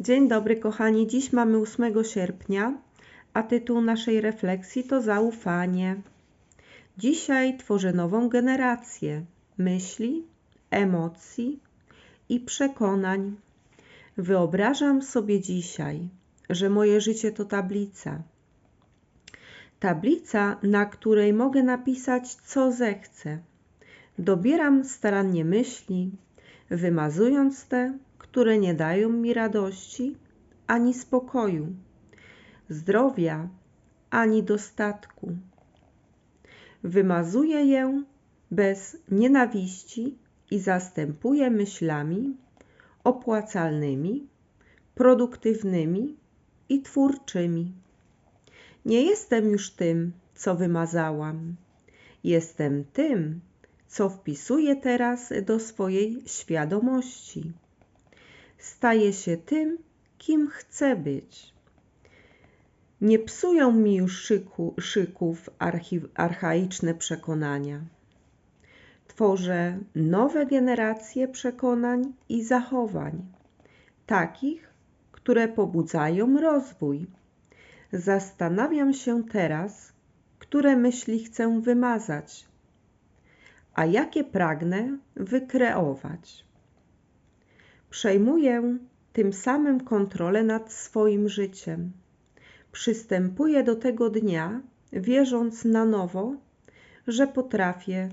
Dzień dobry, kochani. Dziś mamy 8 sierpnia, a tytuł naszej refleksji to zaufanie. Dzisiaj tworzę nową generację myśli, emocji i przekonań. Wyobrażam sobie dzisiaj, że moje życie to tablica. Tablica, na której mogę napisać co zechcę. Dobieram starannie myśli, wymazując te, które nie dają mi radości ani spokoju, zdrowia ani dostatku. Wymazuję je bez nienawiści i zastępuję myślami opłacalnymi, produktywnymi i twórczymi. Nie jestem już tym, co wymazałam. Jestem tym, co wpisuję teraz do swojej świadomości staje się tym, kim chcę być. Nie psują mi już szyku, szyków archaiczne przekonania. Tworzę nowe generacje przekonań i zachowań, takich, które pobudzają rozwój. Zastanawiam się teraz, które myśli chcę wymazać, a jakie pragnę wykreować. Przejmuję tym samym kontrolę nad swoim życiem. Przystępuję do tego dnia, wierząc na nowo, że potrafię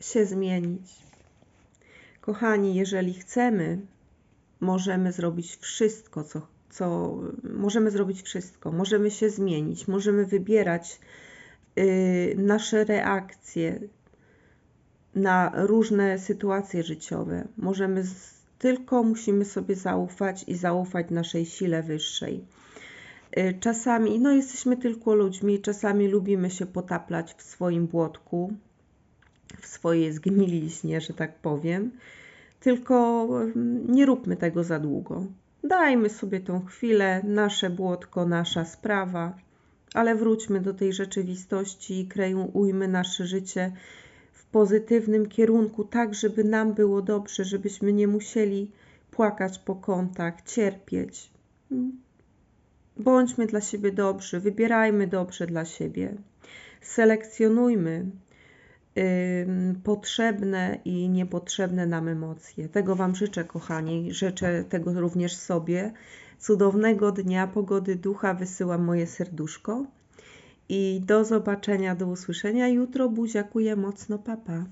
się zmienić. Kochani, jeżeli chcemy, możemy zrobić wszystko, co, co możemy zrobić wszystko. Możemy się zmienić, możemy wybierać y, nasze reakcje na różne sytuacje życiowe. Możemy z, tylko musimy sobie zaufać i zaufać naszej sile wyższej. Y, czasami, no jesteśmy tylko ludźmi, czasami lubimy się potaplać w swoim błotku, w swojej zgniliźnie, że tak powiem. Tylko mm, nie róbmy tego za długo. Dajmy sobie tą chwilę, nasze błotko, nasza sprawa, ale wróćmy do tej rzeczywistości i kreujmy nasze życie pozytywnym kierunku, tak żeby nam było dobrze, żebyśmy nie musieli płakać po kątach, cierpieć. Bądźmy dla siebie dobrzy, wybierajmy dobrze dla siebie, selekcjonujmy potrzebne i niepotrzebne nam emocje. Tego Wam życzę, kochani. Życzę tego również sobie. Cudownego dnia, pogody ducha wysyłam moje serduszko. I do zobaczenia, do usłyszenia jutro. Buziakuję mocno, papa.